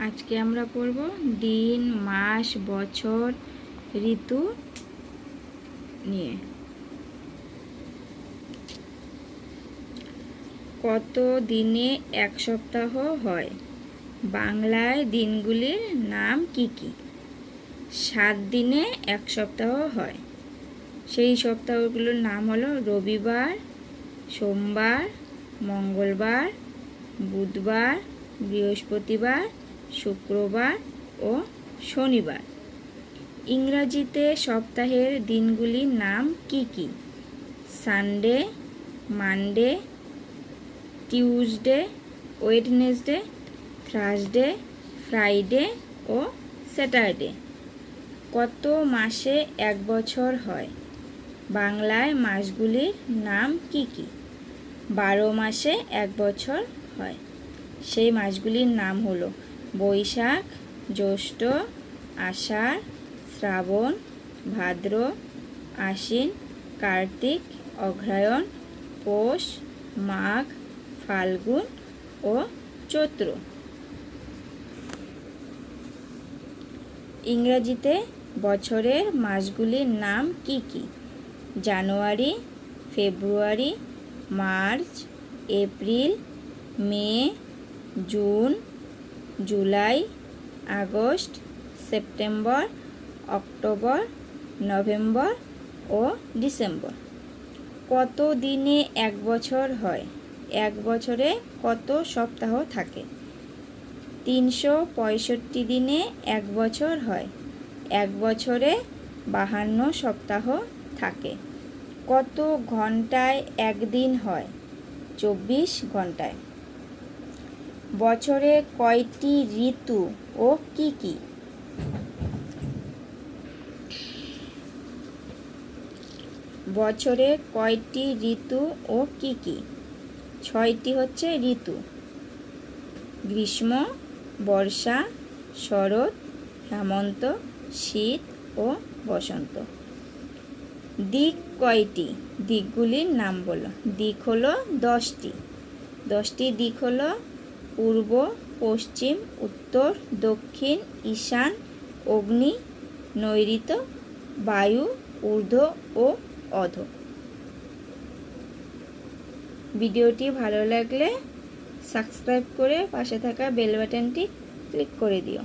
আজকে আমরা পড়ব দিন, মাস, বছর, ঋতু নিয়ে। কত দিনে এক সপ্তাহ হয়? বাংলায় দিনগুলির নাম কি কি? সাত দিনে এক সপ্তাহ হয়। সেই সপ্তাহগুলোর নাম হলো রবিবার, সোমবার, মঙ্গলবার, বুধবার, বৃহস্পতিবার শুক্রবার ও শনিবার। ইংরাজিতে সপ্তাহের দিনগুলির নাম কি কি? Sunday, Monday, Tuesday, Wednesday, Thursday, Friday ও স্যাটারডে। কত মাসে এক বছর হয়? বাংলায় মাসগুলির নাম কি কি? বারো মাসে এক বছর হয়। সেই মাসগুলির নাম হলো বৈশাখ, জ্যৈষ্ঠ, আষাঢ়, শ্রাবণ, ভাদ্র, আশ্বিন, কার্তিক, অগ্রহায়ণ, পৌষ, মাঘ, ফাল্গুন ও চৈত্র। ইংরাজিতে বছরের মাসগুলির নাম কি কি? January, February, March, April, May, June July August September, October, November ও ডিসেম্বর। কত দিনে এক বছর হয়? এক বছরে কত সপ্তাহ থাকে? তিনশো পঁয়ষট্টি দিনে এক বছর হয়। এক বছরে বাহান্ন সপ্তাহ থাকে। কত ঘন্টায় একদিন হয়? চব্বিশ ঘন্টায়। বছরে কয়টি ঋতু ও কি কি? বছরে কয়টি ঋতু ও কি কি? ছয়টি হচ্ছে ঋতু। গ্রীষ্ম, বর্ষা, শরৎ, হেমন্ত, শীত ও বসন্ত। দিক কয়টি? দিকগুলির নাম বলো। দিক হলো দশটি। দশটি দিক হলো পূর্ব, পশ্চিম, উত্তর, দক্ষিণ, ঈশান, অগ্নি নৈরিত বায়ু, ঊর্ধ্ব ও অধ। ভিডিওটি ভালো লাগলে সাবস্ক্রাইব করে পাশে থাকা বেল বাটনটি ক্লিক করে দিও।